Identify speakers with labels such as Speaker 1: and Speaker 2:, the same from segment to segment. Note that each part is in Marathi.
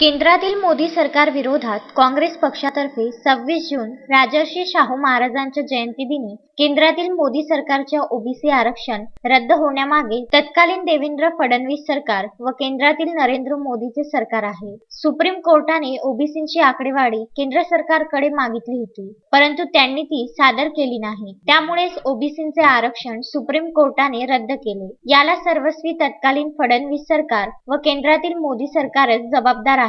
Speaker 1: केंद्रातील मोदी सरकार विरोधात काँग्रेस पक्षातर्फे सव्वीस जून राजर्षी शाहू महाराजांच्या जयंतीदिनी केंद्रातील मोदी सरकारच्या ओबीसी आरक्षण रद्द होण्यामागे तत्कालीन देवेंद्र फडणवीस सरकार व केंद्रातील नरेंद्र मोदीचे सरकार आहे. सुप्रीम कोर्टाने ओबीसींची आकडेवारी केंद्र सरकारकडे मागितली होती परंतु त्यांनी ती सादर केली नाही. त्यामुळेच ओबीसींचे आरक्षण सुप्रीम कोर्टाने रद्द केले. याला सर्वस्वी तत्कालीन फडणवीस सरकार व केंद्रातील मोदी सरकारच जबाबदार आहे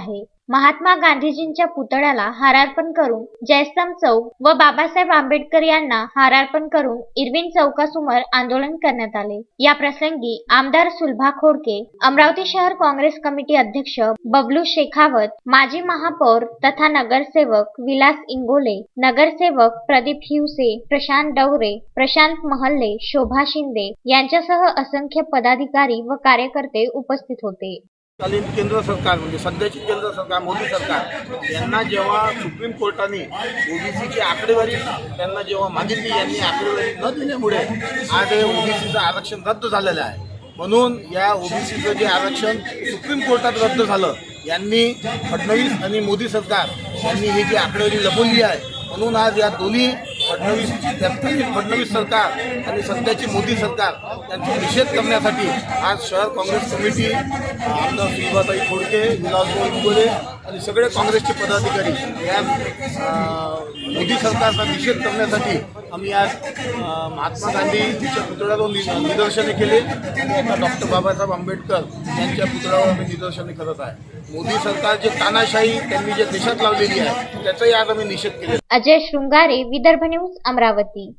Speaker 1: महात्मा गांधीजींच्या पुतळ्याला हारार्पण करून जयस्तंभ चौक व बाबासाहेब आंबेडकर यांना हारार्पण करून इरविन चौकासमोर आंदोलन करण्यात आले. या प्रसंगी आमदार सुलभा खोडके अमरावती शहर काँग्रेस कमिटी अध्यक्ष बबलू शेखावत माजी महापौर तथा नगरसेवक विलास इंगोले नगरसेवक प्रदीप हिवसे प्रशांत डवरे प्रशांत महल्ले शोभा शिंदे यांच्यासह असंख्य पदाधिकारी व कार्यकर्ते उपस्थित होते.
Speaker 2: तत्कालीन केंद्र सरकार म्हणजे सध्याची केंद्र सरकार मोदी सरकार यांना जेव्हा सुप्रीम कोर्टाने ओबीसीची आकडेवारी त्यांना जेव्हा मागितली यांनी आकडेवारी न दिल्यामुळे आज हे ओबीसीचं आरक्षण रद्द झालेलं आहे. म्हणून या ओबीसीचं जे आरक्षण सुप्रीम कोर्टात रद्द झालं यांनी फडणवीस आणि मोदी सरकार यांनी ही जी आकडेवारी लपवली आहे म्हणून आज या दोन्ही फडणवीसची तत्कालीन फडणवीस सरकार आणि सध्याची मोदी सरकार यांचा निषेध करण्यासाठी आज शहर काँग्रेस कमिटी आमदार सुलभाताई खोडके विलासभाऊ इंगोले आणि सगळे काँग्रेसचे पदाधिकारी या मोदी सरकारचा निषेध करण्यासाठी आम्ही आज महात्मा गांधीच्या पुतळ्यावर निदर्शने केले. डॉक्टर बाबासाहेब आंबेडकर यांच्या पुतळ्यावर आम्ही निदर्शने करत आहे. मोदी सरकार जे तानाशाही त्यांनी जे देशात लावलेली आहे त्याचाही आज आम्ही निषेध केला
Speaker 1: अजय शृंगारे विदर्भ न्यूज अमरावती.